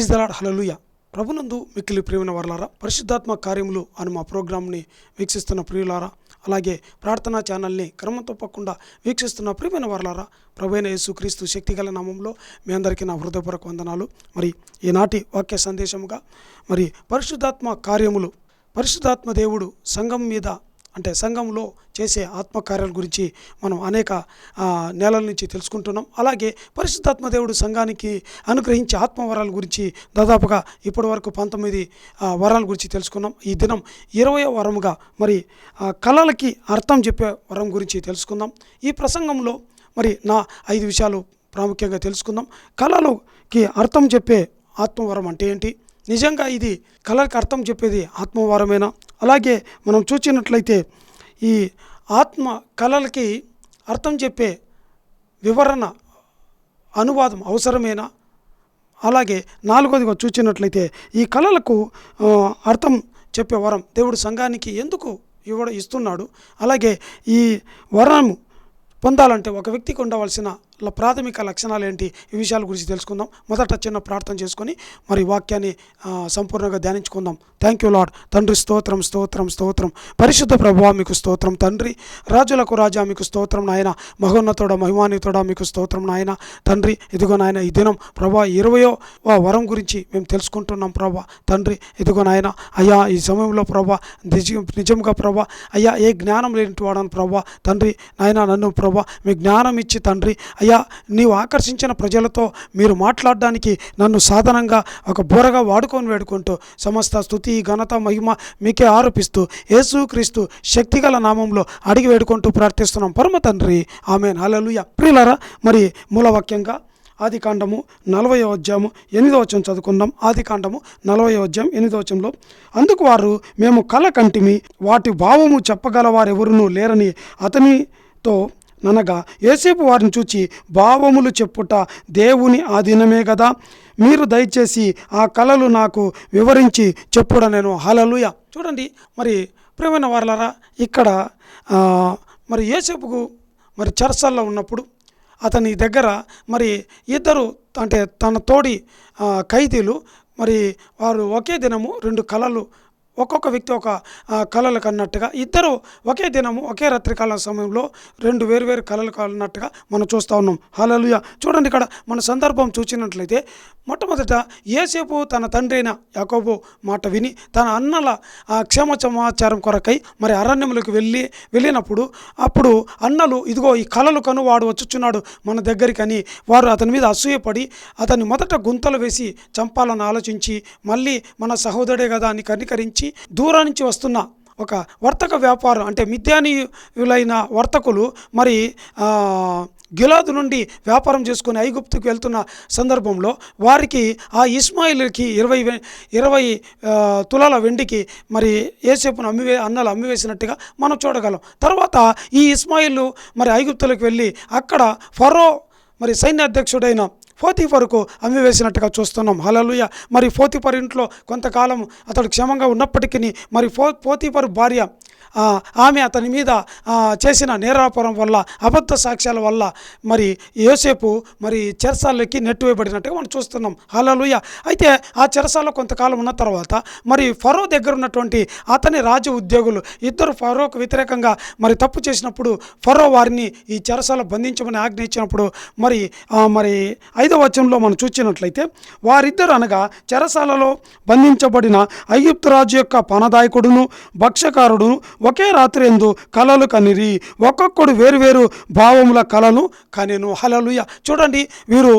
Praise the Lord హలలుయ ప్రభునందు మిక్కిలి ప్రియమైన వర్లారా పరిశుద్ధాత్మ కార్యములు అని మా ప్రోగ్రాంని వీక్షిస్తున్న ప్రియులారా అలాగే ప్రార్థనా ఛానల్ని క్రమం తప్పకుండా వీక్షిస్తున్న ప్రియమైన వర్లారా ప్రభైన యేసుక్రీస్తు శక్తిగల నామంలో మీ అందరికీ నా హృదయపూర్వక వందనాలు. మరి ఈనాటి వాక్య సందేశముగా మరి పరిశుద్ధాత్మ కార్యములు పరిశుద్ధాత్మ దేవుడు సంఘం మీద అంటే సంఘంలో చేసే ఆత్మకార్యాల గురించి మనం అనేక నేలల నుంచి తెలుసుకుంటున్నాం. అలాగే పరిశుద్ధాత్మ దేవుడు సంఘానికి అనుగ్రహించే ఆత్మవరాల గురించి దాదాపుగా ఇప్పటి వరకు పంతొమ్మిది వరాల గురించి తెలుసుకున్నాం. ఈ దినం ఇరవై వరముగా మరి కళలకి అర్థం చెప్పే వరం గురించి తెలుసుకుందాం. ఈ ప్రసంగంలో మరి నా ఐదు విషయాలు ప్రాముఖ్యంగా తెలుసుకుందాం. కళలకి అర్థం చెప్పే ఆత్మవరం అంటే ఏంటి? నిజంగా ఇది కళలకు అర్థం చెప్పేది ఆత్మవరమేనా? అలాగే మనం చూసినట్లయితే ఈ ఆత్మ కళలకి అర్థం చెప్పే వివరణ అనువాదం అవసరమేనా? అలాగే నాలుగోదిగా చూసినట్లయితే ఈ కళలకు అర్థం చెప్పే వరం దేవుడు సంఘానికి ఎందుకు ఇవ్వడం ఇస్తున్నాడు? అలాగే ఈ వరము పొందాలంటే ఒక వ్యక్తికి ఉండవలసిన ప్రాథమిక లక్షణాలు ఏంటి? ఈ విషయాల గురించి తెలుసుకుందాం. మొదట చిన్న ప్రార్థన చేసుకొని మరి వాక్యాన్ని సంపూర్ణంగా ధ్యానించుకుందాం. థ్యాంక్ యూ లాడ్ తండ్రి స్తోత్రం స్తోత్రం స్తోత్రం. పరిశుద్ధ ప్రభావ మీకు స్తోత్రం. తండ్రి రాజులకు రాజా మీకు స్తోత్రం నాయన. మహోన్నతుడ మహిమానితుడా మీకు స్తోత్రం నాయన. తండ్రి ఇదిగో నాయన ఈ దినం ప్రభా ఇరవయో వరం గురించి మేము తెలుసుకుంటున్నాం ప్రభా. తండ్రి ఇదిగో నాయన అయ్యా ఈ సమయంలో ప్రభా నిజం నిజంగా ప్రభా అయ్యా ఏ జ్ఞానం లేని వాడను ప్రభా. తండ్రి నాయన నన్ను ప్రభా మీ జ్ఞానం ఇచ్చి తండ్రి అయ్యా నీవు ఆకర్షించిన ప్రజలతో మీరు మాట్లాడడానికి నన్ను సాధనంగా ఒక బోరగా వాడుకొని వేడుకుంటూ సమస్త స్థుతి ఘనత మహిమ మీకే ఆరోపిస్తూ యేసుక్రీస్తు శక్తిగల నామంలో అడిగి వేడుకుంటూ ప్రార్థిస్తున్నాం. పరమ తండ్రి ఆమె హల్లెలూయా. ప్రియులారా మరి మూలవాక్యంగా ఆది కాండము నలభై అధ్యాయము ఎనిమిదో వచ్చం చదువుకుందాం. ఆది కాండము నలభై అధ్యాయం ఎనిమిదో వచ్చంలో అందుకు వారు మేము కల కంటిమి వాటి భావము చెప్పగల వారెవరునూ లేరని అతనితో అనగా ఏసేపు వారిని చూచి భావములు చెప్పుట దేవుని ఆధీనమే కదా మీరు దయచేసి ఆ కళలు నాకు వివరించి చెప్పుడ నేను హలలుయ చూడండి మరి ప్రియమైన వారలారా ఇక్కడ మరి ఏసేపుకు మరి చర్చల్లో ఉన్నప్పుడు అతని దగ్గర మరి ఇద్దరు అంటే తన తోడి ఖైదీలు మరి వారు ఒకే దినము రెండు కళలు ఒక్కొక్క వ్యక్తి ఒక కళలు కన్నట్టుగా ఇద్దరు ఒకే దినము ఒకే రాత్రికాల సమయంలో రెండు వేరువేరు కళలు కన్నట్టుగా మనం చూస్తూ ఉన్నాం. హలలుయ చూడండి ఇక్కడ మన సందర్భం చూసినట్లయితే మొట్టమొదట ఏసేపు తన తండ్రి అయిన యాకోబు మాట విని తన అన్నల ఆ, క్షేమ సమాచారం కొరకై మరి అరణ్యములకు వెళ్ళి వెళ్ళినప్పుడు అప్పుడు అన్నలు ఇదిగో ఈ కళలు కను వాడు వచ్చుచున్నాడు మన దగ్గరికి అని వారు అతని మీద అసూయపడి అతన్ని మొదట గుంతలు వేసి చంపాలని ఆలోచించి మళ్ళీ మన సహోదరుడే కదా అని కనికరించి దూరం నుంచి వస్తున్న ఒక వర్తక వ్యాపారం అంటే మిథ్యానీయులైన వర్తకులు మరి గిలాదు నుండి వ్యాపారం చేసుకుని ఐగుప్తుకు వెళ్తున్న సందర్భంలో వారికి ఆ ఇస్మాయిల్కి ఇరవై ఇరవై తులాల వెండికి మరి ఏసేపును అమ్మివే అన్నలు అమ్మివేసినట్టుగా మనం చూడగలం. తర్వాత ఈ ఇస్మాయిల్ మరి ఐగుప్తులకు వెళ్ళి అక్కడ ఫరో మరి సైన్య అధ్యక్షుడైన ఫోతిఫరుకు అమ్మివేసినట్టుగా చూస్తున్నాం. హలలుయ మరి ఫోతిఫర్ ఇంట్లో కొంతకాలం అతడు క్షేమంగా ఉన్నప్పటికీ మరి ఫో ఫోతిఫర్ భార్య ఆమె అతని మీద చేసిన నేరాపురం వల్ల అబద్ధ సాక్ష్యాల వల్ల మరి యోసేపు మరి చెరసాలకి నెట్టివేయబడినట్టుగా మనం చూస్తున్నాం. హలలుయ అయితే ఆ చెరసాలో కొంతకాలం ఉన్న తర్వాత మరి ఫరో దగ్గర ఉన్నటువంటి అతని రాజు ఉద్యోగులు ఇద్దరు ఫరోకు వ్యతిరేకంగా మరి తప్పు చేసినప్పుడు ఫరో వారిని ఈ చెరసాల బంధించమని ఆజ్ఞ ఇచ్చినప్పుడు మరి మరి మరి ఐదవ వచనంలో మనం చూసినట్లయితే వారిద్దరు అనగా చెరసాలలో బంధించబడిన ఐగుప్తు రాజు యొక్క పనదాయకుడును భక్ష్యకారుడును ఒకే రాత్రి ఎందు కలలు కనిరి. ఒక్కొక్కడు వేరువేరు భావముల కళలు కనెను. హలలుయ చూడండి వీరు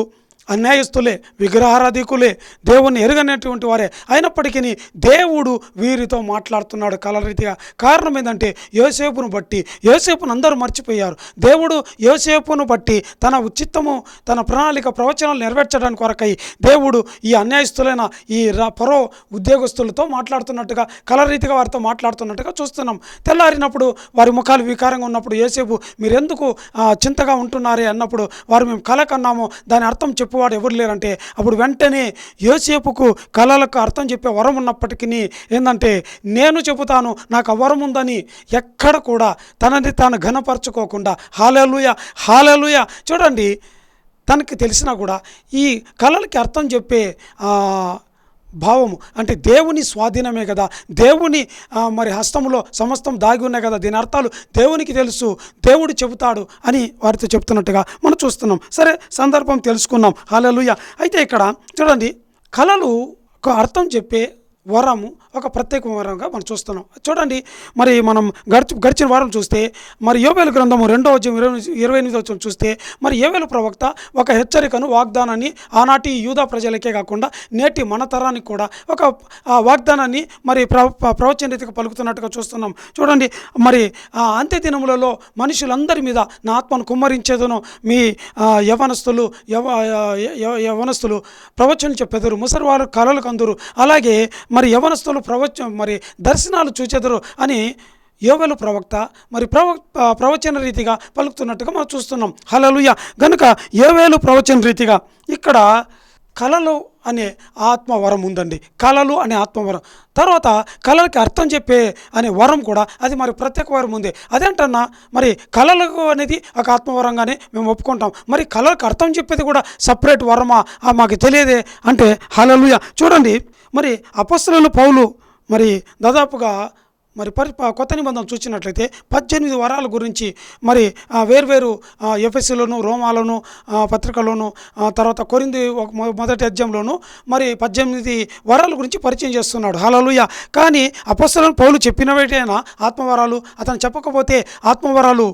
అన్యాయస్తులే విగ్రహారాధికులే దేవుణ్ణి ఎరగనటువంటి వారే. అయినప్పటికీ దేవుడు వీరితో మాట్లాడుతున్నాడు కలరీతిగా కారణం ఏంటంటే యోసేపును బట్టి యోసేపును అందరూ మర్చిపోయారు. దేవుడు యోసేపును బట్టి తన ఉచితము తన ప్రణాళిక ప్రవచనాలు నెరవేర్చడానికి కొరకై దేవుడు ఈ అన్యాయస్తులైన ఈ పరో ఉద్యోగస్తులతో మాట్లాడుతున్నట్టుగా కలరీతిగా వారితో మాట్లాడుతున్నట్టుగా చూస్తున్నాం. తెల్లారినప్పుడు వారి ముఖాలు వికారంగా ఉన్నప్పుడు యోసేపు మీరెందుకు చింతగా ఉంటున్నారే? అన్నప్పుడు వారు మేము కల కన్నాము దాని అర్థం చెప్పేవాడు ఎవరు లేరంటే అప్పుడు వెంటనే యోసేపుకు కళలకు అర్థం చెప్పే వరం ఉన్నప్పటికీ ఏంటంటే నేను చెబుతాను నాకు ఆ వరం ఉందని ఎక్కడ కూడా తనని తాను ఘనపరచుకోకుండా హాలలుయ హాలలుయ చూడండి తనకి తెలిసినా కూడా ఈ కళలకి అర్థం చెప్పే భావము. అంటే దేవుని స్వాధీనమే కదా. దేవుని మరి హస్తంలో సమస్తం దాగి ఉన్నాయి కదా. దీని అర్థాలు దేవునికి తెలుసు. దేవుడు చెబుతాడు అని వారితో చెప్తున్నట్టుగా మనం చూస్తున్నాం. సరే సందర్భం తెలుసుకున్నాం. హలలుయ అయితే ఇక్కడ చూడండి కళలు ఒక అర్థం చెప్పే వరము ఒక ప్రత్యేక వరంగా మనం చూస్తున్నాం. చూడండి మరి మనం గడిచి గడిచిన వారం చూస్తే మరి యోవేలు గ్రంథము రెండవ ఇరవై ఇరవై ఎనిమిది వచ్చిన చూస్తే మరి యోవేలు ప్రవక్త ఒక హెచ్చరికను వాగ్దానాన్ని ఆనాటి యూదా ప్రజలకే కాకుండా నేటి మన తరానికి కూడా ఒక వాగ్దానాన్ని మరి ప్ర ప్రవచన రీతిగా పలుకుతున్నట్టుగా చూస్తున్నాం. చూడండి మరి ఆ అంత్య దినములలో మనుషులందరి మీద నా ఆత్మను కుమ్మరించేదను మీ యవనస్తులు యవ యవనస్తులు ప్రవచనం చెప్పెదరు ముసలివారు కలలు అందరు అలాగే మరి యవనస్తులు ప్రవచ మరి దర్శనాలు చూచెదరు అని యోగలు ప్రవక్త మరి ప్రవ ప్రవచన రీతిగా పలుకుతున్నట్టుగా మనం చూస్తున్నాం. హలలుయ గనుక యోవేలు ప్రవచన రీతిగా ఇక్కడ కళలు అనే ఆత్మవరం ఉందండి. కళలు అనే ఆత్మవరం. తర్వాత కళలకి అర్థం చెప్పే అనే వరం కూడా అది మరి ప్రత్యేక వరం ఉంది. అదేంటన్నా మరి కళలకు అనేది ఒక ఆత్మవరంగానే మేము ఒప్పుకుంటాం. మరి కళలకు అర్థం చెప్పేది కూడా సపరేట్ వరమా? మాకు తెలియదే. అంటే హలలుయ చూడండి. మరి అపస్సులను పౌలు మరి దాదాపుగా మరి పరి ప- కొత్త నిబంధన చూసినట్లయితే పద్దెనిమిది వరాల గురించి మరి వేర్వేరు ఎఫ్ఎస్సీలోను రోమాలోను పత్రికలోను తర్వాత కొరింది ఒక మొదటి అధ్యయంలోను మరి పద్దెనిమిది వరాల గురించి పరిచయం చేస్తున్నాడు. హలలుయ కానీ అపస్సులను పౌలు చెప్పినవేటైనా ఆత్మవరాలు అతను చెప్పకపోతే ఆత్మవరాలు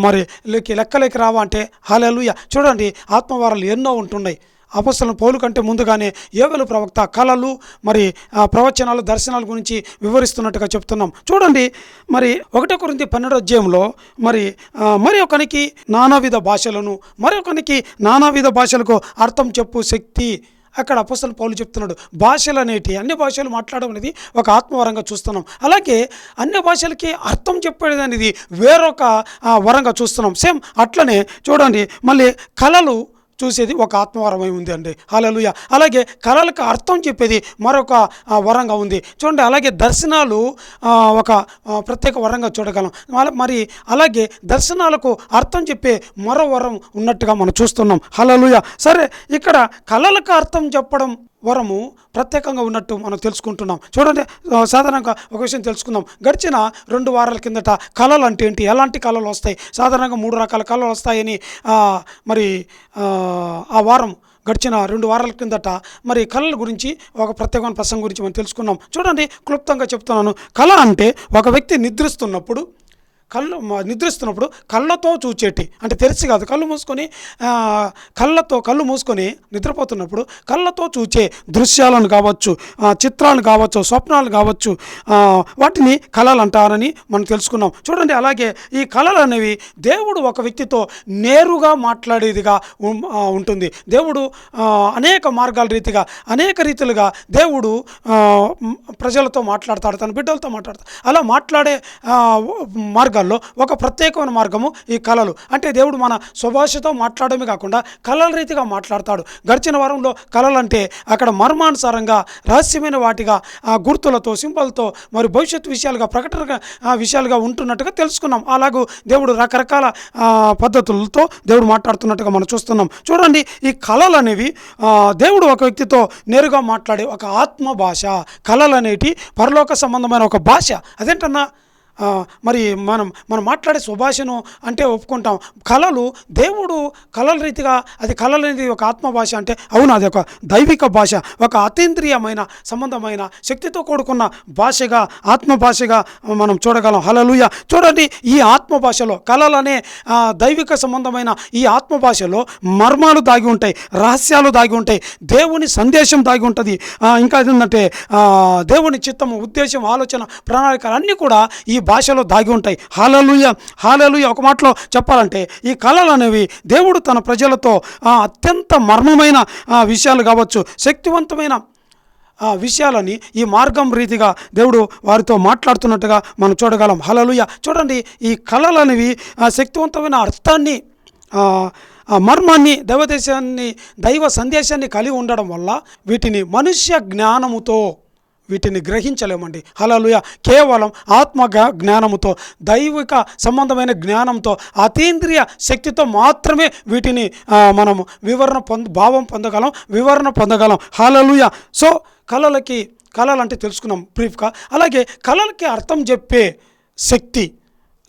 మరి లెక్క లెక్కలేకి రావా అంటే హలలుయ చూడండి ఆత్మవరాలు ఎన్నో ఉంటున్నాయి. అపస్సులను పౌలు కంటే ముందుగానే ఏవలు ప్రవక్త కళలు మరి ప్రవచనాలు దర్శనాల గురించి వివరిస్తున్నట్టుగా చెప్తున్నాం. చూడండి మరి ఒకటో కొరింది పన్నెండో అధ్యాయంలో మరి మరి ఒకనికి నానావిధ భాషలను మరి ఒకనికి నానావిధ భాషలకు అర్థం చెప్పు శక్తి. అక్కడ అపస్సలు పౌలు చెప్తున్నాడు భాషలు అనేటి అన్ని భాషలు మాట్లాడడం అనేది ఒక ఆత్మవరంగా చూస్తున్నాం. అలాగే అన్ని భాషలకి అర్థం చెప్పేది అనేది వేరొక వరంగా చూస్తున్నాం. సేమ్ అట్లనే చూడండి మళ్ళీ కళలు చూసేది ఒక ఆత్మవరమై ఉంది అండి. హలలుయ అలాగే కళలకు అర్థం చెప్పేది మరొక వరంగా ఉంది. చూడండి అలాగే దర్శనాలు ఒక ప్రత్యేక వరంగా చూడగలం. మరి అలాగే దర్శనాలకు అర్థం చెప్పే మరో వరం ఉన్నట్టుగా మనం చూస్తున్నాం. హలలుయ సరే ఇక్కడ కళలకు అర్థం చెప్పడం వరము ప్రత్యేకంగా ఉన్నట్టు మనం తెలుసుకుంటున్నాం. చూడండి సాధారణంగా ఒక విషయం తెలుసుకుందాం. గడిచిన రెండు వారాల కిందట కళలు అంటే ఏంటి? ఎలాంటి కళలు వస్తాయి? సాధారణంగా మూడు రకాల కళలు వస్తాయని మరి ఆ, ఆ వారం గడిచిన రెండు వారాల కిందట మరి కళల గురించి ఒక ప్రత్యేకమైన ప్రసంగం గురించి మనం తెలుసుకున్నాం. చూడండి క్లుప్తంగా చెప్తున్నాను. కళ అంటే ఒక వ్యక్తి నిద్రిస్తున్నప్పుడు కళ్ళు మ- నిద్రిస్తున్నప్పుడు కళ్ళతో చూచేటి. అంటే తెరిచి కాదు కళ్ళు మూసుకొని కళ్ళతో కళ్ళు మూసుకొని నిద్రపోతున్నప్పుడు కళ్ళతో చూచే దృశ్యాలను కావచ్చు చిత్రాలు కావచ్చు స్వప్నాలు కావచ్చు వాటిని కళలు అంటారని మనం తెలుసుకున్నాం. చూడండి అలాగే ఈ కళలు అనేవి దేవుడు ఒక వ్యక్తితో నేరుగా మాట్లాడేదిగా ఉంటుంది. దేవుడు అనేక మార్గాల రీతిగా అనేక రీతిలుగా దేవుడు ప్రజలతో మాట్లాడతాడు తన బిడ్డలతో మాట్లాడతాడు. అలా మాట్లాడే మార్గాలు మార్గాల్లో ఒక ప్రత్యేకమైన మార్గము ఈ కళలు. అంటే దేవుడు మన స్వభాషతో మాట్లాడమే కాకుండా కళల రీతిగా మాట్లాడతాడు. గడిచిన వారంలో కళలు అంటే అక్కడ మర్మానుసారంగా రహస్యమైన వాటిగా ఆ గుర్తులతో సింబల్తో మరి భవిష్యత్ విషయాలుగా ప్రకటనగా విషయాలుగా ఉంటున్నట్టుగా తెలుసుకున్నాం. అలాగూ దేవుడు రకరకాల పద్ధతులతో దేవుడు మాట్లాడుతున్నట్టుగా మనం చూస్తున్నాం. చూడండి ఈ కళలు అనేవి దేవుడు ఒక వ్యక్తితో నేరుగా మాట్లాడే ఒక ఆత్మ భాష కళలు అనేటి పరలోక సంబంధమైన ఒక భాష. అదేంటన్నా? మరి మనం మనం మాట్లాడే సుభాషను అంటే ఒప్పుకుంటాం. కళలు దేవుడు కళల రీతిగా అది కళలు అనేది ఒక ఆత్మ భాష అంటే అవును అది ఒక దైవిక భాష ఒక అతీంద్రియమైన సంబంధమైన శక్తితో కూడుకున్న భాషగా ఆత్మ భాషగా మనం చూడగలం. హలలుయ చూడండి ఈ ఆత్మ భాషలో దైవిక సంబంధమైన ఈ ఆత్మ భాషలో మర్మాలు దాగి ఉంటాయి రహస్యాలు దాగి ఉంటాయి దేవుని సందేశం దాగి ఉంటుంది. ఇంకా ఏంటంటే దేవుని చిత్తము ఉద్దేశం ఆలోచన ప్రణాళికలు అన్నీ కూడా ఈ భాషలో దాగి ఉంటాయి. హాలలుయ. హాలలుయ ఒక మాటలో చెప్పాలంటే ఈ కళలు అనేవి దేవుడు తన ప్రజలతో అత్యంత మర్మమైన విషయాలు కావచ్చు శక్తివంతమైన ఆ విషయాలని ఈ మార్గం రీతిగా దేవుడు వారితో మాట్లాడుతున్నట్టుగా మనం చూడగలం. హలలుయ. చూడండి ఈ కళలు అనేవి శక్తివంతమైన అర్థాన్ని మర్మాన్ని దైవదేశాన్ని దైవ సందేశాన్ని కలిగి ఉండడం వల్ల వీటిని మనుష్య జ్ఞానముతో వీటిని గ్రహించలేమండి. హలలుయ కేవలం ఆత్మ జ్ఞా- జ్ఞానముతో దైవిక సంబంధమైన జ్ఞానంతో అతీంద్రియ శక్తితో మాత్రమే వీటిని మనము వివరణ పొంద భావం పొందగలం వివరణ పొందగలం. హలలుయ సో కళలకి కళలు అంటే తెలుసుకున్నాం బ్రీఫ్గా. అలాగే కళలకి అర్థం చెప్పే శక్తి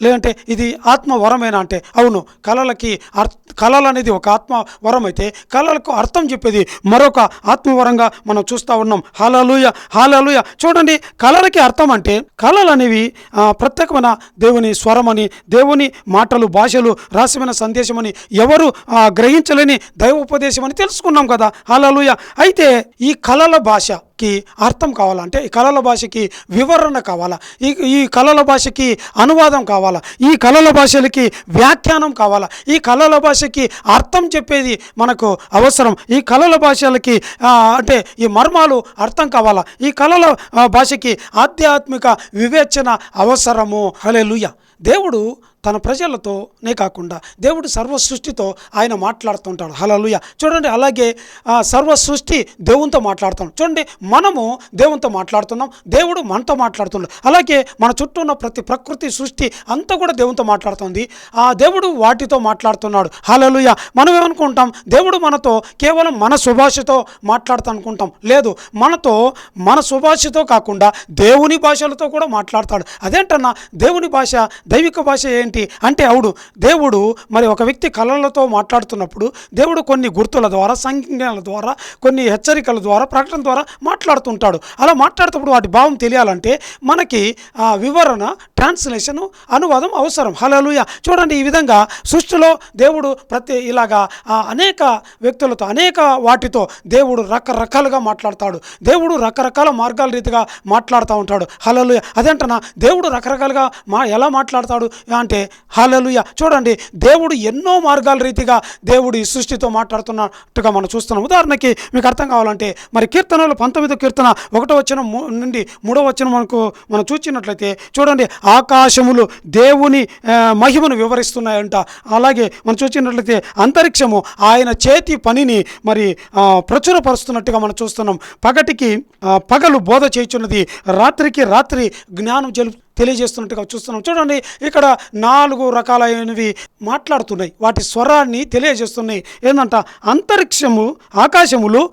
లేదంటే ఇది ఆత్మ వరమేనా అంటే? అవును కళలకి అర్ కళలు అనేది ఒక ఆత్మ వరం అయితే కళలకు అర్థం చెప్పేది మరొక ఆత్మవరంగా మనం చూస్తూ ఉన్నాం. హాలలుయ హాలలుయ. చూడండి కళలకి అర్థం అంటే కళలు అనేవి ప్రత్యేకమైన దేవుని స్వరమని దేవుని మాటలు భాషలు రహస్యమైన సందేశమని ఎవరు గ్రహించలేని దైవోపదేశం అని తెలుసుకున్నాం కదా. హాలలుయ. అయితే ఈ కళల భాష భాషకి అర్థం కావాలంటే ఈ కళల భాషకి వివరణ కావాలా? ఈ ఈ కళల భాషకి అనువాదం కావాలా? ఈ కళల భాషలకి వ్యాఖ్యానం కావాలా? ఈ కళల భాషకి అర్థం చెప్పేది మనకు అవసరం. ఈ కళల భాషలకి అంటే ఈ మర్మాలు అర్థం కావాలా? ఈ కళల భాషకి ఆధ్యాత్మిక వివేచన అవసరము. హలెలుయ దేవుడు తన ప్రజలతోనే కాకుండా దేవుడు సర్వ సృష్టితో ఆయన మాట్లాడుతుంటాడు. హలలుయ చూడండి అలాగే ఆ, సర్వ సృష్టి దేవునితో మాట్లాడుతాం చూడండి మనము దేవునితో మాట్లాడుతున్నాం దేవుడు మనతో మాట్లాడుతున్నాడు. అలాగే మన చుట్టూ ఉన్న ప్రతి ప్రకృతి సృష్టి అంతా కూడా దేవునితో మాట్లాడుతుంది. ఆ దేవుడు వాటితో మాట్లాడుతున్నాడు. హలలుయ మనం ఏమనుకుంటాం? దేవుడు మనతో కేవలం మన సుభాషతో మాట్లాడుతా అనుకుంటాం లేదు మనతో మన సుభాషతో కాకుండా దేవుని భాషలతో కూడా మాట్లాడతాడు. అదేంటన్నా? దేవుని భాష దైవిక భాష ఏంటి? అంటే అవుడు దేవుడు మరి ఒక వ్యక్తి కళలతో మాట్లాడుతున్నప్పుడు దేవుడు కొన్ని గుర్తుల ద్వారా సంజ్ఞల ద్వారా కొన్ని హెచ్చరికల ద్వారా ప్రకటన ద్వారా మాట్లాడుతుంటాడు. అలా మాట్లాడేటప్పుడు వాటి భావం తెలియాలంటే మనకి ఆ వివరణ ట్రాన్స్లేషన్ అనువాదం అవసరం. హలలుయ చూడండి ఈ విధంగా సృష్టిలో దేవుడు ప్రతి ఇలాగా ఆ, అనేక వ్యక్తులతో అనేక వాటితో దేవుడు రకరకాలుగా మాట్లాడతాడు. దేవుడు రకరకాల మార్గాల రీతిగా మాట్లాడుతూ ఉంటాడు. హలలుయ అదేంటనా దేవుడు రకరకాలుగా మా ఎలా మాట్లాడతాడు అంటే హాలలుయ చూడండి దేవుడు ఎన్నో మార్గాల రీతిగా దేవుడు ఈ సృష్టితో మాట్లాడుతున్నట్టుగా మనం చూస్తున్నాం. ఉదాహరణకి మీకు అర్థం కావాలంటే మరి కీర్తనలు పంతొమ్మిదో కీర్తన ఒకటో వచ్చిన నుండి మూడో వచ్చిన మనకు మనం చూచినట్లయితే చూడండి ఆకాశములు దేవుని మహిమను వివరిస్తున్నాయంట. అలాగే మనం చూసినట్లయితే అంతరిక్షము ఆయన చేతి పనిని మరి ప్రచురపరుస్తున్నట్టుగా మనం చూస్తున్నాం. పగటికి పగలు బోధ చేయుచున్నది రాత్రికి రాత్రి జ్ఞానం జలు తెలియజేస్తున్నట్టుగా చూస్తున్నాం. చూడండి ఇక్కడ నాలుగు రకాలైనవి మాట్లాడుతున్నాయి. వాటి స్వరాన్ని తెలియజేస్తున్నాయి. ఏంటంట అంతరిక్షము ఆకాశములు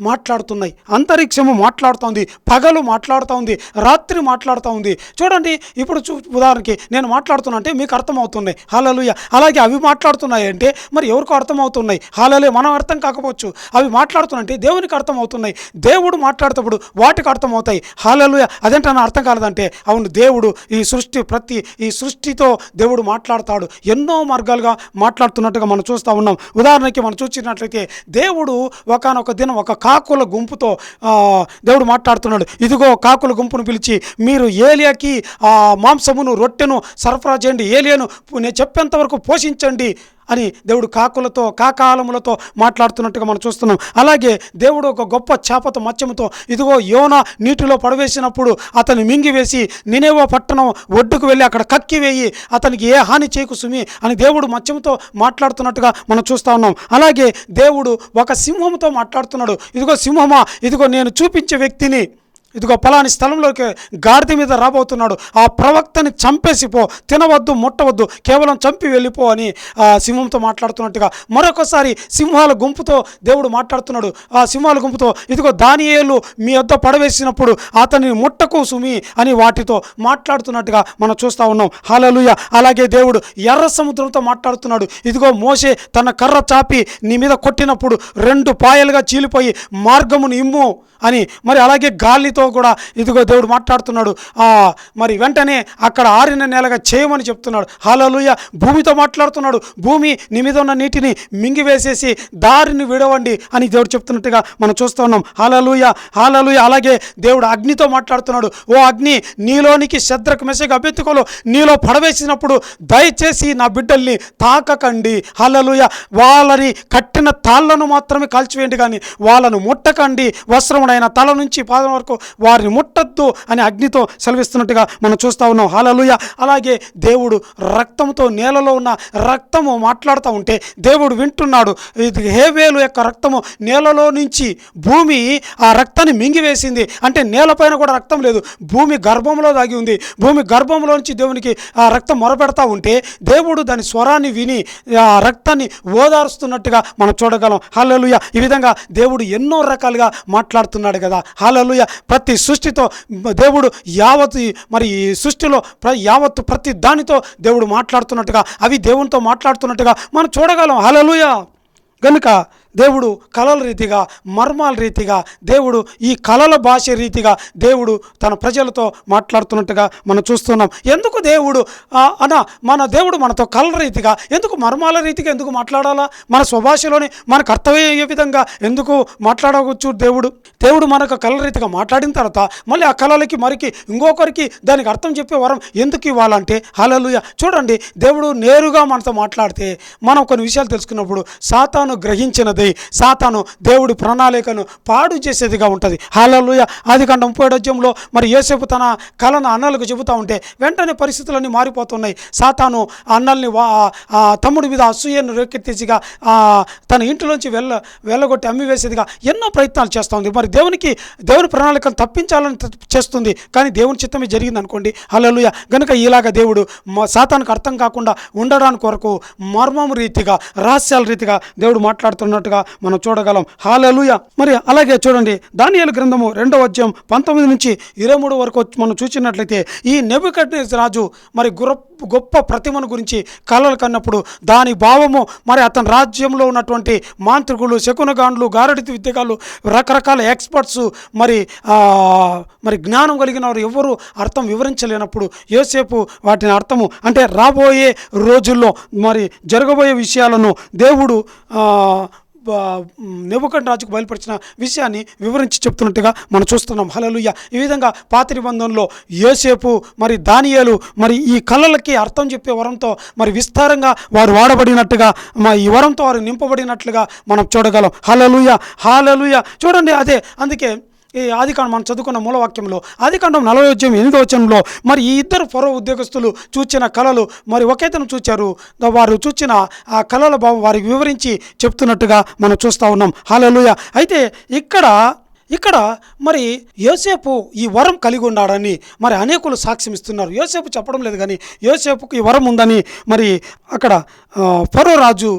మాట్లాడుతున్నాయి. అంతరిక్షము మాట్లాడుతోంది పగలు మాట్లాడుతూ ఉంది రాత్రి మాట్లాడుతూ ఉంది. చూడండి ఇప్పుడు చూ ఉదాహరణకి నేను మాట్లాడుతున్నా అంటే మీకు అర్థమవుతున్నాయి. హాలలుయ. అలాగే అవి మాట్లాడుతున్నాయి అంటే మరి ఎవరికో అర్థమవుతున్నాయి. హాలలే మనం అర్థం కాకపోవచ్చు. అవి మాట్లాడుతున్నంటే దేవునికి అర్థమవుతున్నాయి. దేవుడు మాట్లాడేటప్పుడు వాటికి అర్థమవుతాయి. హాలలుయ అదేంటే నా అర్థం కాలేదంటే అవును దేవుడు ఈ సృష్టి ప్రతి ఈ సృష్టితో దేవుడు మాట్లాడతాడు. ఎన్నో మార్గాలుగా మాట్లాడుతున్నట్టుగా మనం చూస్తూ ఉన్నాం. ఉదాహరణకి మనం చూసినట్లయితే దేవుడు ఒకనొక దినం ఒక కాకుల గుంపుతో దేవుడు మాట్లాడుతున్నాడు. ఇదిగో కాకుల గుంపును పిలిచి మీరు ఏలియాకి ఆ మాంసమును రొట్టెను సరఫరా చేయండి. ఏలియాను నేను చెప్పేంతవరకు పోషించండి. అని దేవుడు కాకులతో కాకాలములతో మాట్లాడుతున్నట్టుగా మనం చూస్తున్నాం. అలాగే దేవుడు ఒక గొప్ప చేపతో మత్స్యముతో ఇదిగో యోన నీటిలో పడవేసినప్పుడు అతన్ని మింగివేసి నినేవో పట్టణం ఒడ్డుకు వెళ్ళి అక్కడ కక్కి వేయి అతనికి ఏ హాని చేయకు సుమి అని దేవుడు మత్స్యముతో మాట్లాడుతున్నట్టుగా మనం చూస్తూ ఉన్నాం. అలాగే దేవుడు ఒక సింహంతో మాట్లాడుతున్నాడు. ఇదిగో సింహమా ఇదిగో నేను చూపించే వ్యక్తిని. ఇదిగో పలాని స్థలంలోకి గాడిద మీద రాబోతున్నాడు. ఆ ప్రవక్తని చంపేసిపో తినవద్దు ముట్టవద్దు కేవలం చంపి వెళ్ళిపో అని ఆ సింహంతో మాట్లాడుతున్నట్టుగా మరొకసారి సింహాల గుంపుతో దేవుడు మాట్లాడుతున్నాడు. ఆ సింహాల గుంపుతో ఇదిగో దానియేలు మీ వద్ద పడవేసినప్పుడు అతని ముట్టకు సుమి అని వాటితో మాట్లాడుతున్నట్టుగా మనం చూస్తూ ఉన్నాం. హాలలుయ అలాగే దేవుడు ఎర్ర సముద్రంతో మాట్లాడుతున్నాడు. ఇదిగో మోసే తన కర్ర చాపి నీ మీద కొట్టినప్పుడు రెండు పాయలుగా చీలిపోయి మార్గమును ఇమ్ము అని మరి అలాగే గాలితో కూడా ఇదిగో దేవుడు మాట్లాడుతున్నాడు. ఆ మరి వెంటనే అక్కడ ఆరిన నేలగా చేయమని చెప్తున్నాడు. హాలలుయ భూమితో మాట్లాడుతున్నాడు. భూమి నీ మీద ఉన్న నీటిని మింగివేసేసి దారిని విడవండి అని దేవుడు చెప్తున్నట్టుగా మనం చూస్తూ ఉన్నాం. హాలలుయ హాలలుయ అలాగే దేవుడు అగ్నితో మాట్లాడుతున్నాడు. ఓ అగ్ని నీలోనికి శద్రకు మెసేజ్ అభ్యర్థికోలు నీలో పడవేసినప్పుడు దయచేసి నా బిడ్డల్ని తాకకండి. హాలలుయ వాళ్ళని కట్టిన తాళ్ళను మాత్రమే కాల్చివేయండి కానీ వాళ్ళను ముట్టకండి. వస్త్రముడైన తల నుంచి పాదం వరకు వారిని ముట్టద్దు అని అగ్నితో సెలవిస్తున్నట్టుగా మనం చూస్తూ ఉన్నాం. హాలలుయ అలాగే దేవుడు రక్తంతో నేలలో ఉన్న రక్తము మాట్లాడుతూ ఉంటే దేవుడు వింటున్నాడు. ఇది హేవేలు యొక్క రక్తము నేలలో నుంచి భూమి ఆ రక్తాన్ని మింగివేసింది. అంటే నేలపైన కూడా రక్తం లేదు. భూమి గర్భంలో దాగి ఉంది. భూమి గర్భంలో నుంచి దేవునికి ఆ రక్తం మొరపెడతా ఉంటే దేవుడు దాని స్వరాన్ని విని ఆ రక్తాన్ని ఓదారుస్తున్నట్టుగా మనం చూడగలం. హాలలుయ ఈ విధంగా దేవుడు ఎన్నో రకాలుగా మాట్లాడుతున్నాడు కదా. హాలలుయ ప్రతి సృష్టితో దేవుడు యావత్ మరి ఈ సృష్టిలో ప్ర యావత్తు ప్రతి దానితో దేవుడు మాట్లాడుతున్నట్టుగా అవి దేవునితో మాట్లాడుతున్నట్టుగా మనం చూడగలం. హాలలుయ గనుక దేవుడు కళల రీతిగా మర్మాల రీతిగా దేవుడు ఈ కళల భాష రీతిగా దేవుడు తన ప్రజలతో మాట్లాడుతున్నట్టుగా మనం చూస్తున్నాం. ఎందుకు దేవుడు అన మన దేవుడు మనతో కళల రీతిగా ఎందుకు మర్మాల రీతిగా ఎందుకు మాట్లాడాలా? మన స్వభాషలోనే మనకు అర్థమయ్యే విధంగా ఎందుకు మాట్లాడవచ్చు దేవుడు? దేవుడు మనకు కళల రీతిగా మాట్లాడిన తర్వాత మళ్ళీ ఆ కళలకి మరికి ఇంకొకరికి దానికి అర్థం చెప్పే వరం ఎందుకు ఇవ్వాలంటే హలలుయ చూడండి దేవుడు నేరుగా మనతో మాట్లాడితే మనం కొన్ని విషయాలు తెలుసుకున్నప్పుడు సాతాను ఉంటుంది. సాతాను దేవుడి ప్రణాళికను పాడు చేసేదిగా ఉంటుంది. హాలలుయ ఆది కండ ముప్పై అధ్యాయంలో మరి యోసేపు తన కళను అన్నలకు చెబుతూ ఉంటే వెంటనే పరిస్థితులన్నీ మారిపోతున్నాయి. సాతాను అన్నల్ని వా ఆ తమ్ముడి మీద అసూయను రేకెత్తేసిగా తన ఇంటిలోంచి వెళ్ళ వెళ్ళగొట్టి అమ్మివేసేదిగా ఎన్నో ప్రయత్నాలు చేస్తుంది. మరి దేవునికి దేవుని ప్రణాళికను తప్పించాలని చేస్తుంది. కానీ దేవుని చిత్తమే జరిగింది అనుకోండి హలలుయ గనుక ఇలాగ దేవుడు సాతానికి అర్థం కాకుండా ఉండడానికి కొరకు మర్మం రీతిగా రహస్యాల రీతిగా దేవుడు మాట్లాడుతున్నట్టు మాట్లాడుతున్నట్టుగా మనం చూడగలం. హాలూయ మరి అలాగే చూడండి దానియాల గ్రంథము రెండవ అధ్యాయం పంతొమ్మిది నుంచి ఇరవై మూడు వరకు వచ్చి మనం చూసినట్లయితే ఈ నెబుకడ్నెస్ రాజు మరి గొప్ప ప్రతిమను గురించి కళలు కన్నప్పుడు దాని భావము మరి అతని రాజ్యంలో ఉన్నటువంటి మాంత్రికులు శకునగాండ్లు గారడి విద్యగాళ్ళు రకరకాల ఎక్స్పర్ట్స్ మరి మరి జ్ఞానం కలిగిన వారు ఎవరు అర్థం వివరించలేనప్పుడు యోసేపు వాటిని అర్థము అంటే రాబోయే రోజుల్లో మరి జరగబోయే విషయాలను దేవుడు ఆ, రాజుకు బయలుపరిచిన విషయాన్ని వివరించి చెప్తున్నట్టుగా మనం చూస్తున్నాం. హలలుయ ఈ విధంగా పాత నిబంధనలో యోసేపు మరి దానియాలు మరి ఈ కళలకి అర్థం చెప్పే వరంతో మరి విస్తారంగా వారు వాడబడినట్టుగా మా ఈ వరంతో వారు నింపబడినట్లుగా మనం చూడగలం. హలలుయ హాలలుయ చూడండి అదే అందుకే ఈ ఆదికాండం మనం చదువుకున్న మూలవాక్యంలో ఆదికాండం నలభై వచ్చం ఎనిమిదో వచ్చంలో మరి ఈ ఇద్దరు ఫరో ఉద్యోగస్తులు చూచిన కళలు మరి ఒకేతను చూచారు. వారు చూచిన ఆ కళల భావం వారికి వివరించి చెప్తున్నట్టుగా మనం చూస్తూ ఉన్నాం. హాలలుయ అయితే ఇక్కడ ఇక్కడ మరి యోసేపు ఈ వరం కలిగి ఉన్నాడని మరి అనేకులు సాక్ష్యం ఇస్తున్నారు. యోసేపు చెప్పడం లేదు కానీ యోసేపుకు ఈ వరం ఉందని మరి అక్కడ ఆ, ఫరో రాజు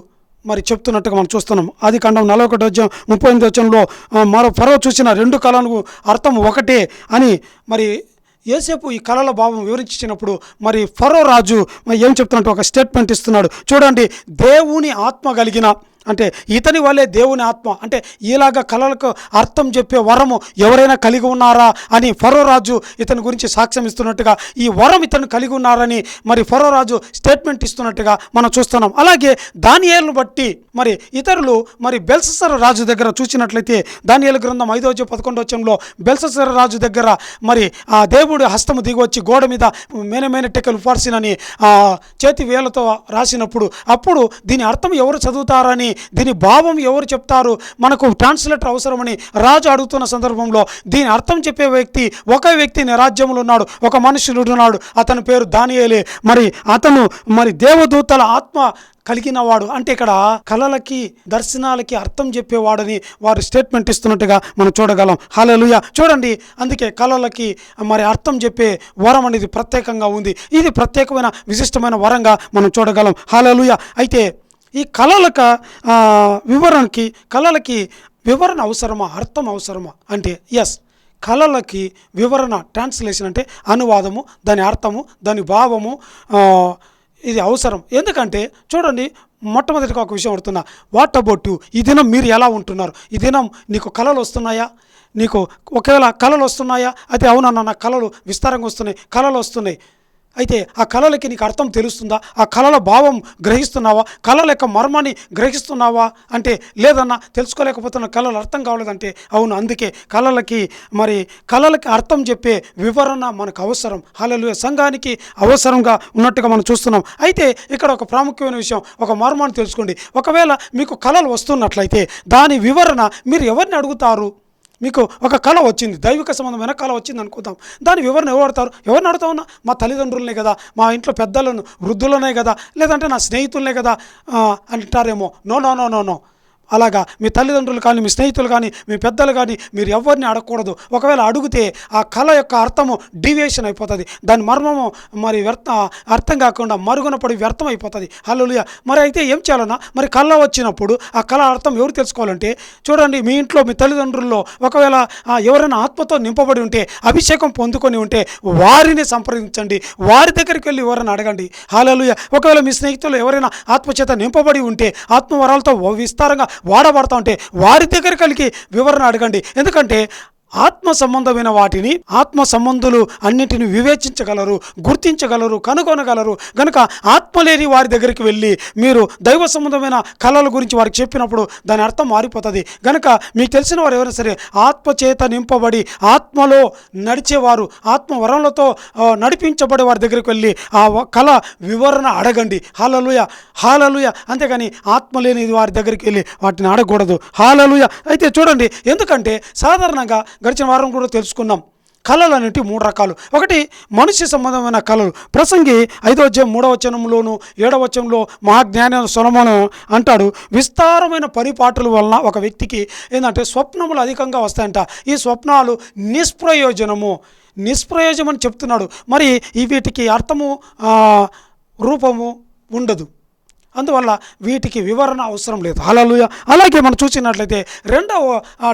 మరి చెప్తున్నట్టుగా మనం చూస్తున్నాం. అది కండం నలభై ఒకటి వచ్చాం ముప్పై ఎనిమిది వచ్చంలో మరో ఫరో చూసిన రెండు కళలకు అర్థం ఒకటే అని మరి ఏసేపు ఈ కళల భావం వివరించినప్పుడు మరి ఫరో రాజు మరి ఏం చెప్తున్నట్టు ఒక స్టేట్మెంట్ ఇస్తున్నాడు. చూడండి దేవుని ఆత్మ కలిగిన అంటే ఇతని వల్లే దేవుని ఆత్మ. అంటే ఇలాగ కళలకు అర్థం చెప్పే వరము ఎవరైనా కలిగి ఉన్నారా అని ఫరోరాజు ఇతని గురించి సాక్ష్యం ఇస్తున్నట్టుగా ఈ వరం ఇతను కలిగి ఉన్నారని మరి ఫరోరాజు స్టేట్మెంట్ ఇస్తున్నట్టుగా మనం చూస్తున్నాం. అలాగే దానియేలును బట్టి మరి ఇతరులు మరి బెల్ససర రాజు దగ్గర చూసినట్లయితే దానియేలు గ్రంథం ఐదో పదకొండో వచ్చంలో బెల్ససర రాజు దగ్గర మరి ఆ దేవుడి హస్తము దిగొచ్చి గోడ మీద మేనమైన టెక్కలు ఫార్సినని చేతి వేలతో రాసినప్పుడు అప్పుడు దీని అర్థం ఎవరు చదువుతారని దీని భావం ఎవరు చెప్తారు? మనకు ట్రాన్స్లేటర్ అవసరమని రాజు అడుగుతున్న సందర్భంలో దీని అర్థం చెప్పే వ్యక్తి ఒక వ్యక్తి రాజ్యంలో ఉన్నాడు ఒక మనుషుడు ఉన్నాడు. అతని పేరు దానియేలే. మరి అతను మరి దేవదూతల ఆత్మ కలిగిన వాడు. అంటే ఇక్కడ కళలకి దర్శనాలకి అర్థం చెప్పేవాడని వారు స్టేట్మెంట్ ఇస్తున్నట్టుగా మనం చూడగలం. హలలుయ చూడండి అందుకే కళలకి మరి అర్థం చెప్పే వరం అనేది ప్రత్యేకంగా ఉంది. ఇది ప్రత్యేకమైన విశిష్టమైన వరంగా మనం చూడగలం. హలలుయ అయితే ఈ కళలకు వివరణకి కళలకి వివరణ అవసరమా అర్థం అవసరమా? అంటే ఎస్ కళలకి వివరణ ట్రాన్స్లేషన్ అంటే అనువాదము దాని అర్థము దాని భావము ఇది అవసరం. ఎందుకంటే చూడండి మొట్టమొదటిగా ఒక విషయం అడుగుతున్నా. వాట్ అబౌట్ ఈ దినం మీరు ఎలా ఉంటున్నారు? ఈ దినం నీకు కళలు వస్తున్నాయా? నీకు ఒకవేళ కళలు వస్తున్నాయా? అయితే అవునన్నా నా కళలు విస్తారంగా వస్తున్నాయి. కళలు వస్తున్నాయి. అయితే ఆ కళలకి నీకు అర్థం తెలుస్తుందా? ఆ కళల భావం గ్రహిస్తున్నావా? కళల యొక్క మర్మాన్ని గ్రహిస్తున్నావా? అంటే లేదన్నా తెలుసుకోలేకపోతున్న కళలు అర్థం కావలేదంటే అవును అందుకే కళలకి మరి కళలకి అర్థం చెప్పే వివరణ మనకు అవసరం. హలలు సంఘానికి అవసరంగా ఉన్నట్టుగా మనం చూస్తున్నాం. అయితే ఇక్కడ ఒక ప్రాముఖ్యమైన విషయం ఒక మర్మాన్ని తెలుసుకోండి. ఒకవేళ మీకు కళలు వస్తున్నట్లయితే దాని వివరణ మీరు ఎవరిని అడుగుతారు? మీకు ఒక కళ వచ్చింది దైవిక సంబంధమైన కళ వచ్చింది అనుకుందాం. దాని వివరణ ఎవరు అడతారు ఎవరిని అడుగుతా ఉన్నా? మా తల్లిదండ్రులనే కదా మా ఇంట్లో పెద్దలను వృద్ధులనే కదా లేదంటే నా స్నేహితులనే కదా అంటారేమో? No no no no no. అలాగా మీ తల్లిదండ్రులు కానీ మీ స్నేహితులు కానీ మీ పెద్దలు కానీ మీరు ఎవరిని అడగకూడదు. ఒకవేళ అడిగితే ఆ కళ యొక్క అర్థము డీవియేషన్ అయిపోతుంది. దాని మర్మము మరి వ్యర్థ అర్థం కాకుండా మరుగున పడి వ్యర్థం అయిపోతుంది హలోలియ మరి అయితే ఏం చేయాలన్నా మరి కళ వచ్చినప్పుడు ఆ కళ అర్థం ఎవరు తెలుసుకోవాలంటే చూడండి మీ ఇంట్లో మీ తల్లిదండ్రుల్లో ఒకవేళ ఎవరైనా ఆత్మతో నింపబడి ఉంటే అభిషేకం పొందుకొని ఉంటే వారిని సంప్రదించండి. వారి దగ్గరికి వెళ్ళి ఎవరైనా అడగండి. హాలలుయ ఒకవేళ మీ స్నేహితులు ఎవరైనా ఆత్మచేత నింపబడి ఉంటే ఆత్మవరాలతో విస్తారంగా వాడబడతా ఉంటే వారి దగ్గర కలిగి వివరణ అడగండి. ఎందుకంటే ఆత్మ సంబంధమైన వాటిని ఆత్మ సంబంధులు అన్నింటిని వివేచించగలరు గుర్తించగలరు కనుగొనగలరు. గనుక ఆత్మ లేని వారి దగ్గరికి వెళ్ళి మీరు దైవ సంబంధమైన కళల గురించి వారికి చెప్పినప్పుడు దాని అర్థం మారిపోతుంది. గనుక మీకు తెలిసిన వారు ఎవరైనా సరే ఆత్మచేత నింపబడి ఆత్మలో నడిచేవారు ఆత్మ వరములతో నడిపించబడే వారి దగ్గరికి వెళ్ళి ఆ కళ వివరణ అడగండి. హాలలుయ హాలలుయ. అంతేగాని ఆత్మ లేని వారి దగ్గరికి వెళ్ళి వాటిని అడగకూడదు. హాలలుయ. అయితే చూడండి ఎందుకంటే సాధారణంగా గడిచిన వారం కూడా తెలుసుకున్నాం. కళలు అనేవి మూడు రకాలు. ఒకటి మనిషి సంబంధమైన కళలు. ప్రసంగి ఐదో అధ్యాయం మూడవ వచనంలోను ఏడవ వచనంలో మహాజ్ఞాన సొలమను అంటాడు. విస్తారమైన పరిపాటుల వలన ఒక వ్యక్తికి ఏంటంటే స్వప్నములు అధికంగా వస్తాయంట. ఈ స్వప్నాలు నిష్ప్రయోజనము. నిష్ప్రయోజనం అని చెప్తున్నాడు. మరి ఈ వీటికి అర్థము రూపము ఉండదు. అందువల్ల వీటికి వివరణ అవసరం లేదు. అలలుయ అలాగే మనం చూసినట్లయితే రెండవ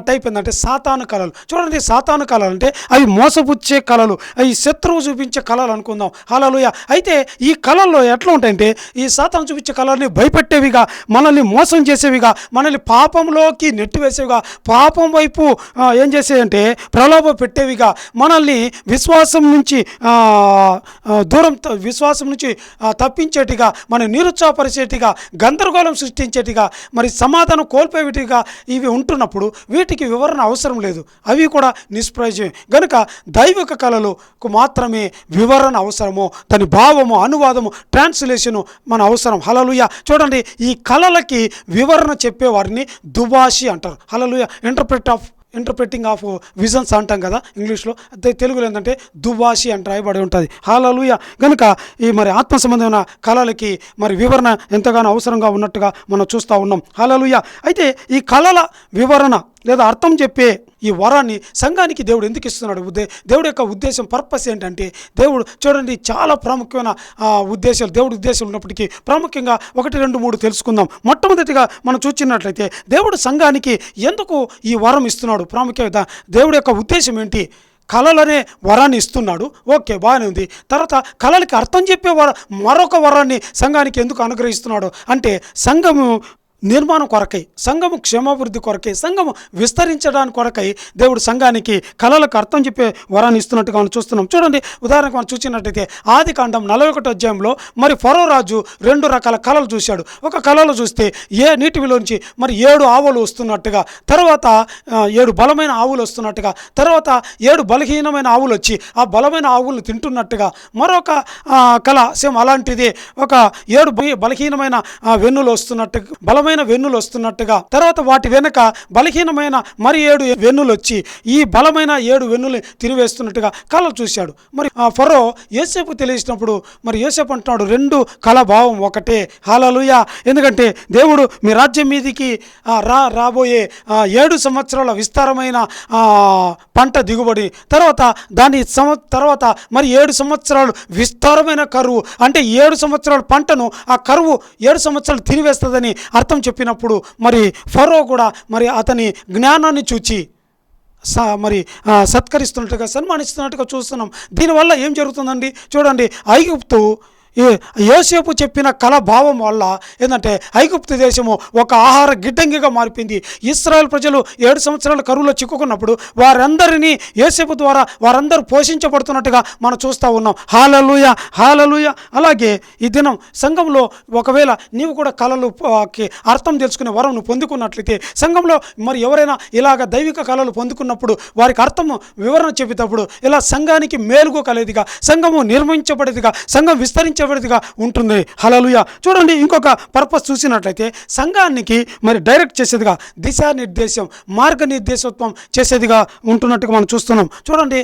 టైప్ ఏంటంటే సాతాను కళలు. చూడండి సాతాను కళలు అంటే అవి మోసపుచ్చే కళలు అవి శత్రువు చూపించే కళలు అనుకుందాం. అలలుయ అయితే ఈ కళల్లో ఎట్లా ఉంటాయంటే ఈ సాతాను చూపించే కళల్ని భయపెట్టేవిగా మనల్ని మోసం చేసేవిగా మనల్ని పాపంలోకి నెట్టివేసేవిగా పాపం వైపు ఏం చేసేయంటే ప్రలోభ పెట్టేవిగా మనల్ని విశ్వాసం నుంచి దూరం విశ్వాసం నుంచి ఆ, తప్పించేటిగా మనం చేసేటిగా గందరగోళం సృష్టించేటిగా మరి సమాధానం కోల్పోయేటిగా ఇవి ఉంటున్నప్పుడు వీటికి వివరణ అవసరం లేదు. అవి కూడా నిష్ప్రయోజనం గనుక దైవిక కళలకు మాత్రమే వివరణ అవసరము దాని భావము అనువాదము ట్రాన్స్లేషను మన అవసరం. హలలుయ చూడండి ఈ కళలకి వివరణ చెప్పేవారిని దుబాషి అంటారు. హలలుయ interpret of interpreting of visions అంటాం కదా ఇంగ్లీష్లో. తెలుగులో ఏంటంటే దుబాషి అని రాయబడి ఉంటుంది. హాలూయ కనుక ఈ మరి ఆత్మ సంబంధమైన కళలకి మరి వివరణ ఎంతగానో అవసరంగా ఉన్నట్టుగా మనం చూస్తూ ఉన్నాం. హాలూయ అయితే ఈ కళల వివరణ లేదా అర్థం చెప్పే ఈ వరాన్ని సంఘానికి దేవుడు ఎందుకు ఇస్తున్నాడు? ఉద్దే దేవుడు యొక్క ఉద్దేశం పర్పస్ ఏంటంటే దేవుడు చూడండి చాలా ప్రాముఖ్యమైన ఉద్దేశాలు దేవుడి ఉద్దేశం ఉన్నప్పటికీ ప్రాముఖ్యంగా ఒకటి రెండు మూడు తెలుసుకుందాం. మొట్టమొదటిగా మనం చూచినట్లయితే దేవుడు సంఘానికి ఎందుకు ఈ వరం ఇస్తున్నాడు? ప్రాముఖ్యత దేవుడు యొక్క ఉద్దేశం ఏంటి? కళలనే వరాన్ని ఇస్తున్నాడు. ఓకే బాగానే ఉంది. తర్వాత కళలకి అర్థం చెప్పే వర మరొక వరాన్ని సంఘానికి ఎందుకు అనుగ్రహిస్తున్నాడు? అంటే సంఘము నిర్మాణం కొరకై సంఘము క్షేమాభివృద్ధి కొరకై సంఘము విస్తరించడానికి కొరకై దేవుడు సంఘానికి కళలకు అర్థం చెప్పే వరాన్ని ఇస్తున్నట్టుగా మనం చూస్తున్నాం. చూడండి ఉదాహరణకు మనం చూసినట్టయితే ఆది కాండం నలభై ఒకటో అధ్యాయంలో మరి ఫరో రాజు రెండు రకాల కళలు చూశాడు. ఒక కళలో చూస్తే ఏ నీటివిలోంచి మరి ఏడు ఆవులు వస్తున్నట్టుగా తర్వాత ఏడు బలమైన ఆవులు వస్తున్నట్టుగా తర్వాత ఏడు బలహీనమైన ఆవులు వచ్చి ఆ బలమైన ఆవులను తింటున్నట్టుగా మరొక కళ సేమ్ అలాంటిది. ఒక ఏడు బలహీనమైన వెన్నులు వస్తున్నట్టు బలమైన వెన్నులు వస్తున్నట్టుగా తర్వాత వాటి వెనుక బలహీనమైన మరి ఏడు వెన్నులు వచ్చి ఈ బలమైన ఏడు వెన్నులు తినివేస్తున్నట్టుగా కళ చూశాడు. మరి ఆ ఫరో యేసేపు తెలిసినప్పుడు మరి యేసేపు అంటున్నాడు రెండు కళ భావం ఒకటే. హాలలుయ. ఎందుకంటే దేవుడు మీ రాజ్యం మీదికి రా రాబోయే ఏడు సంవత్సరాల విస్తారమైన ఆ, పంట దిగుబడి తర్వాత దాని సంవ తర్వాత మరి ఏడు సంవత్సరాలు విస్తారమైన కరువు అంటే ఏడు సంవత్సరాల పంటను ఆ కరువు ఏడు సంవత్సరాలు తినివేస్తుందని అర్థం చెప్పినప్పుడు మరి ఫరో కూడా మరి అతని జ్ఞానాన్ని చూచి స మరి సత్కరిస్తున్నట్టుగా సన్మానిస్తున్నట్టుగా చూస్తున్నాం. దీనివల్ల ఏం జరుగుతుందండి? చూడండి ఐగుప్తు యోసేపు చెప్పిన కళ భావం వల్ల ఏంటంటే ఐగుప్తు దేశము ఒక ఆహార గిడ్డంగిగా మారిపోయింది. ఇస్రాయల్ ప్రజలు ఏడు సంవత్సరాల కరువులో చిక్కుకున్నప్పుడు వారందరినీ యోసేపు ద్వారా వారందరూ పోషించబడుతున్నట్టుగా మనం చూస్తూ ఉన్నాం. హాలలుయ హాలలుయ. అలాగే ఈ దినం సంఘంలో ఒకవేళ నీవు కూడా కళలు అర్థం తెలుసుకునే వరం నువ్వు పొందుకున్నట్లయితే సంఘంలో మరి ఎవరైనా ఇలాగ దైవిక కళలు పొందుకున్నప్పుడు వారికి అర్థము వివరణ చెప్పేటప్పుడు ఇలా సంఘానికి మేలుగు కలేదిగా సంఘము నిర్మించబడేదిగా సంఘం విస్తరించ దీవించేవాడిగా ఉంటుంది. హలలుయ చూడండి ఇంకొక పర్పస్ చూసినట్లయితే సంఘానికి మరి డైరెక్ట్ చేసేదిగా దిశానిర్దేశం మార్గనిర్దేశత్వం చేసేదిగా ఉంటున్నట్టుగా మనం చూస్తున్నాం. చూడండి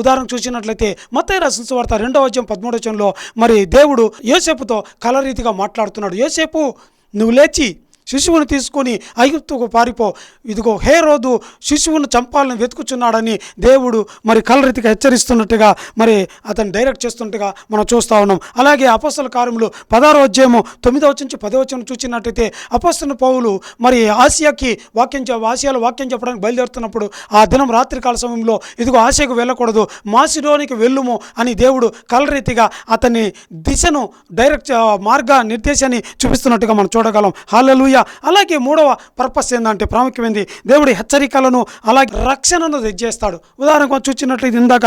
ఉదాహరణ చూసినట్లయితే మత్తయి రాసిన వార్త రెండవ అధ్యాయం పదమూడవ వచనంలో మరి దేవుడు యోసేపుతో కలరీతిగా మాట్లాడుతున్నాడు. యోసేపు నువ్వు లేచి శిశువుని తీసుకొని ఐగుప్తుకు పారిపో. ఇదిగో హే రోజు శిశువును చంపాలని వెతుకుచున్నాడని దేవుడు మరి కలరీతిగా హెచ్చరిస్తున్నట్టుగా మరి అతను డైరెక్ట్ చేస్తున్నట్టుగా మనం చూస్తూ ఉన్నాం. అలాగే అపస్సుల కార్యములు పదహారో అధ్యాయము తొమ్మిదవ నుంచి పదవ వచ్చిన చూసినట్టయితే అపస్తుల పౌలు మరి ఆసియాకి వాక్యం ఆసియాలో వాక్యం చెప్పడానికి బయలుదేరుతున్నప్పుడు ఆ దినం రాత్రికాల సమయంలో ఇదిగో ఆసియాకు వెళ్ళకూడదు మాసిడోనికి వెళ్ళుము అని దేవుడు కలరీతిగా అతని దిశను డైరెక్ట్ మార్గ నిర్దేశాన్ని చూపిస్తున్నట్టుగా మనం చూడగలం. హాలలుయ. అలాగే మూడవ పర్పస్ ఏంటంటే ప్రాముఖ్యమైనది దేవుడి హెచ్చరికలను అలాగే రక్షణను తెచ్చేస్తాడు. ఉదాహరణకు చూసినట్లయితే ఇందాక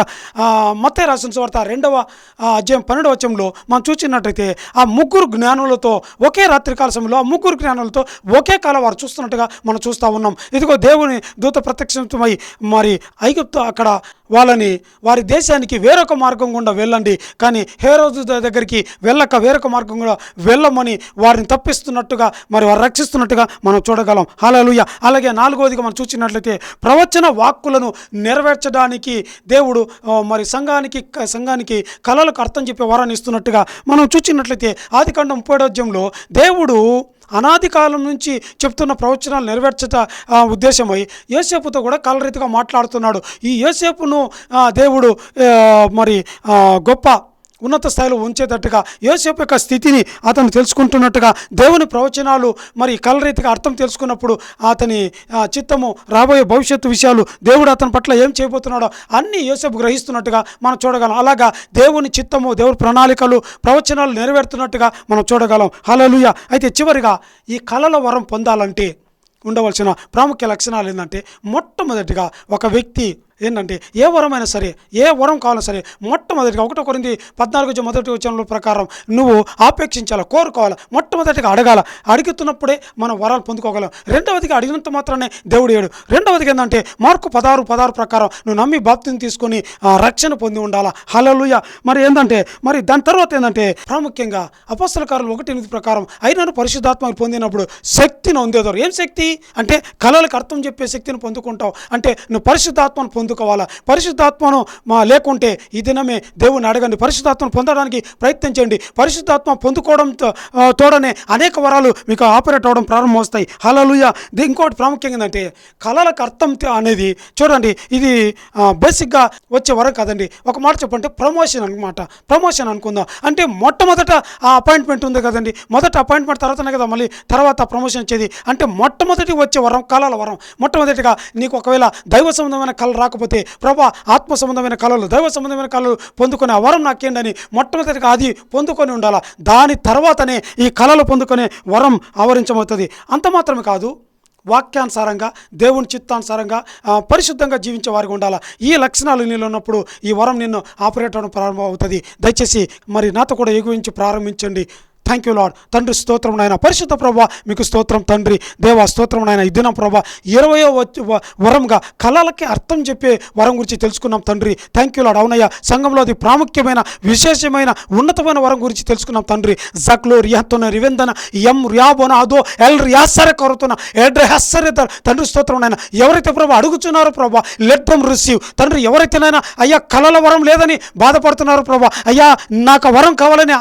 మత్తే రాసిన వార్త రెండవ ఆ, అధ్యాయం పన్నెండవ వచ్చంలో మనం చూసినట్టయితే ఆ ముగ్గురు జ్ఞానులతో ఒకే రాత్రికాల సమయంలో ఆ ముగ్గురు జ్ఞానులతో ఒకే కాలం వారు చూస్తున్నట్టుగా మనం చూస్తూ ఉన్నాం. ఇదిగో దేవుని దూత ప్రత్యక్షమై మరి ఐగుప్తు అక్కడ వాళ్ళని వారి దేశానికి వేరొక మార్గం గుండా వెళ్ళండి. కానీ హేరోజు దగ్గరికి వెళ్ళక వేరొక మార్గం కూడా వెళ్ళమని వారిని తప్పిస్తున్నట్టుగా మరి వారు రక్షిస్తున్నట్టుగా మనం చూడగలం. హల్లెలూయా. అలాగే నాలుగవదిగా మనం చూసినట్లయితే ప్రవచన వాక్కులను నెరవేర్చడానికి దేవుడు మరి సంఘానికి సంఘానికి కళలకు అర్థం చెప్పే వరాన్ని ఇస్తున్నట్టుగా మనం చూసినట్లయితే ఆదికాండం ముప్పై దేవుడు అనాది కాలం నుంచి చెప్తున్న ప్రవచనాలు నెరవేర్చట ఉద్దేశమై యోసేపుతో కూడా కలరీతిగా మాట్లాడుతున్నాడు. ఈ యోసేపును దేవుడు మరి గొప్ప ఉన్నత స్థాయిలో ఉంచేటట్టుగా యోసేపు యొక్క స్థితిని అతను తెలుసుకుంటున్నట్టుగా దేవుని ప్రవచనాలు మరి కలరీతిగా అర్థం తెలుసుకున్నప్పుడు అతని చిత్తము రాబోయే భవిష్యత్తు విషయాలు దేవుడు అతని పట్ల ఏం చేయబోతున్నాడో అన్నీ యోసేపు గ్రహిస్తున్నట్టుగా మనం చూడగలం. అలాగా దేవుని చిత్తము దేవుని ప్రణాళికలు ప్రవచనాలు నెరవేరుతున్నట్టుగా మనం చూడగలం. హలలుయ అయితే చివరిగా ఈ కళల వరం పొందాలంటే ఉండవలసిన ప్రాముఖ్య లక్షణాలు ఏంటంటే మొట్టమొదటిగా ఒక వ్యక్తి ఏంటంటే ఏ వరమైనా సరే ఏ వరం కావాలన్నా సరే మొట్టమొదటిగా ఒకటో కొరింది పద్నాలుగు మొదటి వచనంలో ప్రకారం నువ్వు ఆపేక్షించాలా కోరుకోవాలా? మొట్టమొదటిగా అడగాల? అడుగుతున్నప్పుడే మనం వరాలు పొందుకోగలం. రెండవదిగా అడిగినంత మాత్రమే దేవుడు ఏడు. రెండవదిగా ఏంటంటే మార్కు పదహారు పదహారు ప్రకారం నువ్వు నమ్మి బాప్తిని తీసుకొని ఆ, రక్షణ పొంది ఉండాలా? హలలుయ మరి ఏంటంటే మరి దాని తర్వాత ఏంటంటే ప్రాముఖ్యంగా అపస్తుల ఒకటి ఎనిమిది ప్రకారం అయినను పరిశుద్ధాత్మ పొందినప్పుడు శక్తిని పొందేదారు. ఏం శక్తి? అంటే కళలకు అర్థం చెప్పే శక్తిని పొందుకుంటావు. అంటే నువ్వు పరిశుద్ధాత్మను పొందుకోవాలా? పరిశుద్ధాత్మను మా లేకుంటే ఈ దినమే దేవుని అడగండి. పరిశుద్ధాత్మను పొందడానికి ప్రయత్నించండి పరిశుద్ధాత్మ పొందుకోవడంతో తోడనే అనేక వరాలు మీకు ఆపరేట్ అవ్వడం ప్రారంభమవుతాయి హలలుయ ఇంకోటి ప్రాముఖ్యంగా ఏంటంటే కళలకు అర్థం అనేది చూడండి ఇది బేసిక్గా వచ్చే వరం కాదండి. ఒక మాట చెప్పంటే ప్రమోషన్ అనమాట ప్రమోషన్ అనుకుందాం. అంటే మొట్టమొదట ఆ అపాయింట్మెంట్ ఉంది కదండి. మొదట అపాయింట్మెంట్ తర్వాతనే కదా మళ్ళీ తర్వాత ప్రమోషన్ వచ్చేది. అంటే మొట్టమొదటి వచ్చే వరం కళల వరం. మొట్టమొదటిగా నీకు ఒకవేళ దైవ సంబంధమైన కళ రాక కాకపోతే ప్రభా ఆత్మ సంబంధమైన కళలు దైవ సంబంధమైన కళలు పొందుకునే వరం నాకేంటి అని మొట్టమొదటిగా అది పొందుకొని ఉండాలా? దాని తర్వాతనే ఈ కళలు పొందుకునే వరం ఆవరించమవుతుంది అంత మాత్రమే కాదు వాక్యానుసారంగా దేవుని చిత్తానుసారంగా పరిశుద్ధంగా జీవించే వారికి ఉండాలా? ఈ లక్షణాలు నీళ్ళు ఉన్నప్పుడు ఈ వరం నిన్ను ఆపరేట్ అవడం ప్రారంభం అవుతుంది దయచేసి మరి నాతో కూడా ఎగువించి ప్రారంభించండి. థ్యాంక్ యూ లాడ్ తండ్రి స్తోత్రం నాయన. పరిశుద్ధ ప్రభా మీకు స్తోత్రం తండ్రి. దేవా స్తోత్రం నాయన. ఈ దినం ప్రభా ఇరవయో వరంగా కళలకి అర్థం చెప్పే వరం గురించి తెలుసుకున్నాం తండ్రి. థ్యాంక్ యూ లాడ్ అవునయ్య. సంఘంలో అది ప్రాముఖ్యమైన విశేషమైన ఉన్నతమైన వరం గురించి తెలుసుకున్నాం తండ్రి. జక్లో రియాతోన రివెందన ఎం రియాబోన అదో ఎల్ రియాసర కొరతున ఎడ్ర హెస్సరే తండ్రి స్తోత్రం నాయన. ఎవరైతే ప్రభా అడుగుతున్నారో ప్రభా లెట్ దమ్ రిసీవ్ తండ్రి ఎవరైతేనైనా అయ్యా కళల వరం లేదని బాధపడుతున్నారు ప్రభా అయ్యా నాకు వరం కావాలని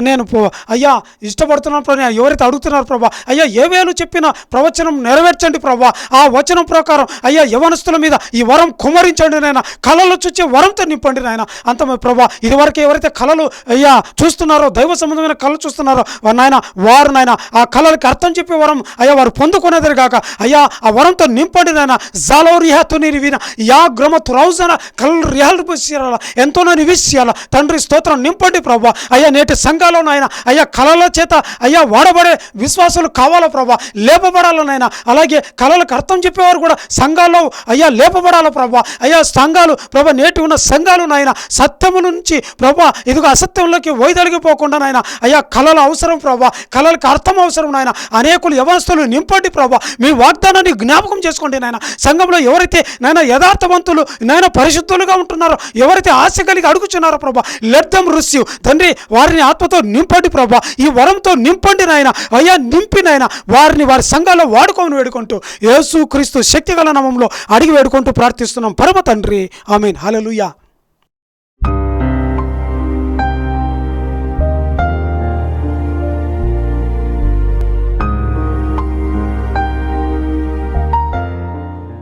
నేను పో- అయ్యా ఇష్టపడుతున్నాను ప్రభా ఎవరైతే అడుగుతున్నారు ప్రభా అయ్యా ఏవేలు చెప్పిన ప్రవచనం నెరవేర్చండి ప్రభా. ఆ వచనం ప్రకారం అయ్యా యవనస్తుల మీద ఈ వరం కుమరించండి నాయన. కళలు చూచే వరంతో నింపండి నాయన. అంత ప్రభా ఇదివరకు ఎవరైతే కళలు అయ్యా చూస్తున్నారో దైవ సంబంధమైన కళలు చూస్తున్నారో నాయన వారు నాయన ఆ కళలకి అర్థం చెప్పే వరం అయ్యా వారు పొందుకునేది కాక అయ్యా ఆ వరంతో నింపండి నాయన. జాలో రిహాతో విన యా గ్రమ త్రౌజన కళ్ళు రిహాలు ఎంతోనో ఎంతో తండ్రి స్తోత్రం నింపండి ప్రభా. అయ్యా నేటి సంఘాలను నాయన అయ్యా కళల చేత అయ్యా వాడబడే విశ్వాసాలు కావాలా ప్రభా? లేపబడాలనైనా. అలాగే కళలకు అర్థం చెప్పేవారు కూడా సంఘాల్లో అయ్యా లేపబడాల ప్రభా? అయ్యా సంఘాలు ప్రభా నేటి ఉన్న సంఘాలు నాయన సత్యము నుంచి ప్రభా ఇదిగో అసత్యంలోకి వైదొలిగిపోకుండా నాయన అయ్యా కళల అవసరం ప్రభా కళలకు అర్థం అవసరం నాయన అనేకులు యవస్థలు నింపండి ప్రభా మీ వాగ్దానాన్ని జ్ఞాపకం చేసుకోండి నాయన. సంఘంలో ఎవరైతే నాయన యథార్థవంతులు నాయన పరిశుద్ధులుగా ఉంటున్నారో ఎవరైతే ఆశ కలిగి అడుగుచున్నారో ప్రభా లెద్దం రుస్యు. తండ్రి వారిని ఆత్మతో నింపండి ప్రభా. ఈ వరంతో నింపండి నాయన. అయ్యా నింపి నాయన. వారిని వారి సంఘాల్లో వాడుకొని వేడుకుంటూ యేసు క్రీస్తు శక్తిగల నామంలో అడిగి వేడుకుంటూ ప్రార్థిస్తున్నాం. పరమ తండ్రి. I mean hallelujah